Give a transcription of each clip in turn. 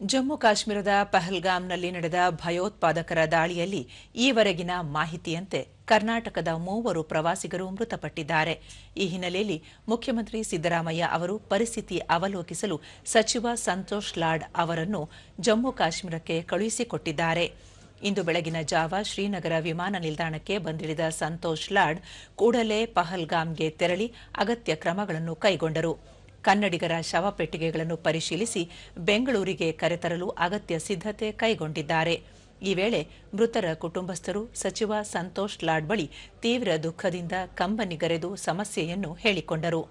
ಜಮ್ಮು ಕಾಶ್ಮೀರದ ಪಹಲ್ಗಾಮ್ನಲ್ಲಿ ನಡೆದ ಭಯೋತ್ಪಾದಕರ ದಾಳಿಯಲ್ಲಿ ಈವರೆಗಿನ ಮಾಹಿತಿಯಂತೆ ಕರ್ನಾಟಕದ ಮೂವರು ಪ್ರವಾಸಿಗರು ಮೃತಪಟ್ಟಿದ್ದಾರೆ. ಈ ಹಿನ್ನೆಲೆಯಲ್ಲಿ ಮುಖ್ಯಮಂತ್ರಿ ಸಿದ್ದರಾಮಯ್ಯ ಅವರು ಪರಿಸ್ಥಿತಿ ಅವಲೋಕಿಸಲು ಸಚಿವ ಸಂತೋಷ್ ಲಾಡ್ ಅವರನ್ನು ಜಮ್ಮು ಕಾಶ್ಮೀರಕ್ಕೆ ಕಳುಹಿಸಿಕೊಟ್ಟಿದ್ದಾರೆ. ಇಂದು ಬೆಳಗಿನ ಜಾವ ಶ್ರೀನಗರ ವಿಮಾನ ನಿಲ್ದಾಣಕ್ಕೆ ಬಂದಿಳಿದ ಸಂತೋಷ್ ಲಾಡ್ ಕೂಡಲೇ ಪಹಲ್ಗಾಮ್ಗೆ ತೆರಳಿ ಅಗತ್ಯ ಕ್ರಮಗಳನ್ನು ಕೈಗೊಂಡರು. ಕನ್ನಡಿಗರ ಶವಪೆಟ್ಟಿಗೆಗಳನ್ನು ಪರಿಶೀಲಿಸಿ ಬೆಂಗಳೂರಿಗೆ ಕರೆತರಲು ಅಗತ್ಯ ಸಿದ್ಧತೆ ಕೈಗೊಂಡಿದ್ದಾರೆ. ಈ ವೇಳೆ ಮೃತರ ಕುಟುಂಬಸ್ಥರು ಸಚಿವ ಸಂತೋಷ್ ಲಾಡ್ ಬಳಿ ತೀವ್ರ ದುಃಖದಿಂದ ಕಂಬನಿಗರೆದು ಸಮಸ್ಯೆಯನ್ನು ಹೇಳಿಕೊಂಡರು.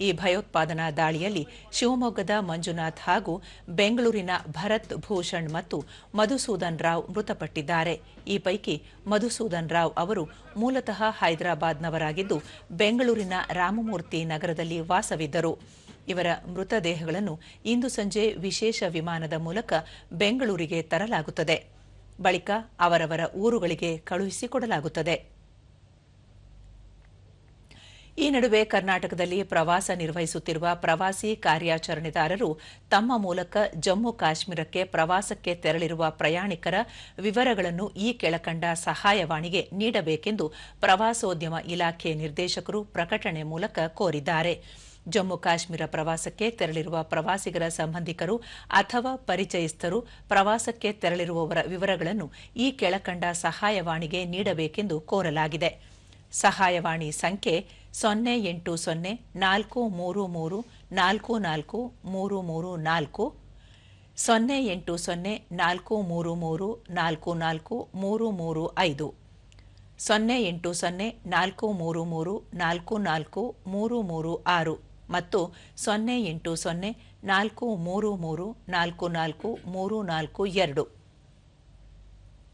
ಈ ಭಯೋತ್ಪಾದನಾ ದಾಳಿಯಲ್ಲಿ ಶಿವಮೊಗ್ಗದ ಮಂಜುನಾಥ್ ಹಾಗೂ ಬೆಂಗಳೂರಿನ ಭರತ್ ಭೂಷಣ್ ಮತ್ತು ಮಧುಸೂದನ್ ರಾವ್ ಮೃತಪಟ್ಟಿದ್ದಾರೆ. ಈ ಪೈಕಿ ಮಧುಸೂದನ್ ರಾವ್ ಅವರು ಮೂಲತಃ ಹೈದರಾಬಾದ್ನವರಾಗಿದ್ದು ಬೆಂಗಳೂರಿನ ರಾಮಮೂರ್ತಿ ನಗರದಲ್ಲಿ ವಾಸವಿದ್ದರು. ಇವರ ಮೃತದೇಹಗಳನ್ನು ಇಂದು ಸಂಜೆ ವಿಶೇಷ ವಿಮಾನದ ಮೂಲಕ ಬೆಂಗಳೂರಿಗೆ ತರಲಾಗುತ್ತದೆ. ಬಳಿಕ ಅವರವರ ಊರುಗಳಿಗೆ ಕಳುಹಿಸಿಕೊಡಲಾಗುತ್ತದೆ. ಈ ನಡುವೆ ಕರ್ನಾಟಕದಲ್ಲಿ ಪ್ರವಾಸ ನಿರ್ವಹಿಸುತ್ತಿರುವ ಪ್ರವಾಸಿ ಕಾರ್ಯಾಚರಣೆದಾರರು ತಮ್ಮ ಮೂಲಕ ಜಮ್ಮು ಕಾಶ್ಮೀರಕ್ಕೆ ಪ್ರವಾಸಕ್ಕೆ ತೆರಳಿರುವ ಪ್ರಯಾಣಿಕರ ವಿವರಗಳನ್ನು ಈ ಕೆಳಕಂಡ ಸಹಾಯವಾಣಿಗೆ ನೀಡಬೇಕೆಂದು ಪ್ರವಾಸೋದ್ಯಮ ಇಲಾಖೆ ನಿರ್ದೇಶಕರು ಪ್ರಕಟಣೆ ಮೂಲಕ ಕೋರಿದ್ದಾರೆ. ಜಮ್ಮು ಕಾಶ್ಮೀರ ಪ್ರವಾಸಕ್ಕೆ ತೆರಳಿರುವ ಪ್ರವಾಸಿಗರ ಸಂಬಂಧಿಕರು ಅಥವಾ ಪರಿಚಯಸ್ಥರು ಪ್ರವಾಸಕ್ಕೆ ತೆರಳಿರುವವರ ವಿವರಗಳನ್ನು ಈ ಕೆಳಕಂಡ ಸಹಾಯವಾಣಿಗೆ ನೀಡಬೇಕೆಂದು ಕೋರಲಾಗಿದೆ. ಸಹಾಯವಾಣಿ ಸಂಖ್ಯೆ ಸೊನ್ನೆ ಎಂಟು ಸೊನ್ನೆ ನಾಲ್ಕು ಮೂರು ಮೂರು ನಾಲ್ಕು ನಾಲ್ಕು ಮೂರು ಮೂರು ನಾಲ್ಕು, ಸೊನ್ನೆ ಎಂಟು ಸೊನ್ನೆ ನಾಲ್ಕು ಮೂರು ಮೂರು ನಾಲ್ಕು ನಾಲ್ಕು ಮೂರು ಮೂರು ಐದು, ಸೊನ್ನೆ ಎಂಟು ಸೊನ್ನೆ ನಾಲ್ಕು ಮೂರು ಮೂರು ನಾಲ್ಕು ನಾಲ್ಕು ಮೂರು ಮೂರು ಆರು. ಮತ್ತು ಸೊನ್ನೆ ಎಂಟು ಸೊನ್ನೆ ನಾಲ್ಕು ಮೂರು ಮೂರು ನಾಲ್ಕು ನಾಲ್ಕು ಮೂರು ನಾಲ್ಕು ಎರಡು.